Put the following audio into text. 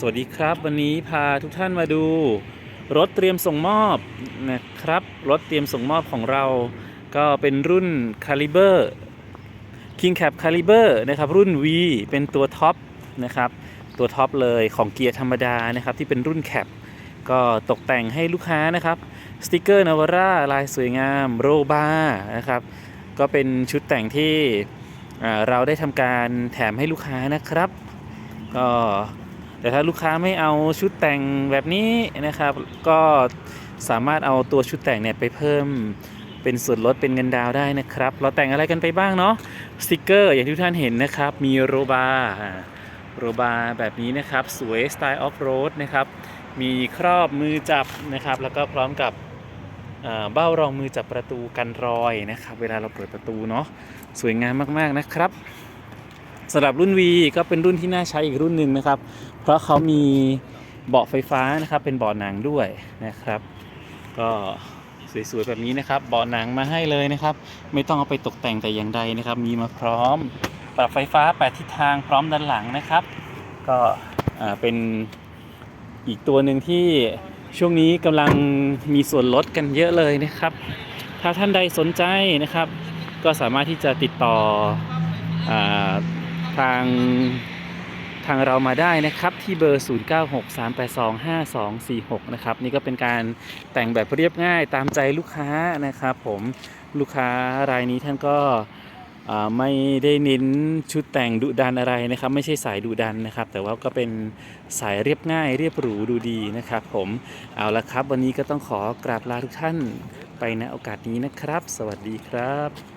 สวัสดีครับ วันนี้พาทุกท่านมาดู รถเตรียมส่งมอบนะครับ รถเตรียมส่งมอบของเรา ก็เป็นรุ่น Caliber King Cap Caliber นะครับ รุ่น V เป็นตัวท็อปนะครับ ตัวท็อปเลยของเกียร์ธรรมดานะครับ ที่เป็นรุ่นแคปก็ตกแต่งให้ลูกค้านะครับ สติกเกอร์นาวาร่าลายสวยงามโรบานะครับ ก็เป็นชุดแต่งที่เราได้ทำการแถมให้ลูกค้านะครับ ก็ แต่ถ้าลูกค้าไม่เอาชุดแต่งแบบนี้นะครับ ก็สามารถเอาตัวชุดแต่งเนี่ยไปเพิ่มเป็นส่วนลดเป็นเงินดาวได้นะครับ เราแต่งอะไรกันไปบ้างเนาะสติกเกอร์อย่างที่ทุกท่านเห็นนะครับ มีโรบาโรบาแบบนี้นะครับ สวยสไตล์ออฟโรดนะครับมีครอบมือจับนะครับ แล้วก็พร้อมกับเบ้ารองมือจับประตูกันรอยนะครับ เวลาเราเปิดประตูเนาะสวยงามมากๆนะครับ สำหรับรุ่น V ก็เป็นรุ่นที่น่าใช้อีกรุ่นหนึ่งนะครับ เพราะเขามีเบาะไฟฟ้านะครับ เป็นเบาะหนังด้วยนะครับ ก็สวยๆแบบนี้นะครับ เบาะหนังมาให้เลยนะครับ ไม่ต้องเอาไปตกแต่งแต่อย่างใดนะครับ มีมาพร้อม ปรับไฟฟ้าแปดทิศทางพร้อมด้านหลังนะครับ ก็อ่าเป็นอีกตัวหนึ่งที่ช่วงนี้กำลังมีส่วนลดกันเยอะเลยนะครับ ถ้าท่านใดสนใจนะครับ ก็สามารถที่จะติดต่ออา ทางทางเรามาได้นะครับที่เบอร์ 0963825246 นะครับ นี่ก็เป็นการแต่งแบบเรียบง่ายตามใจลูกค้านะครับผมลูกค้ารายนี้ท่านก็ไม่ได้เน้นชุดแต่งดุดันอะไรนะครับ ไม่ใช่สายดุดันนะครับ แต่ว่าก็เป็นสายเรียบง่าย เรียบหรูดูดีนะครับ ผมเอาละครับ วันนี้ก็ต้องขอกราบลาทุกท่านไปณโอกาสนี้นะครับ สวัสดีครับ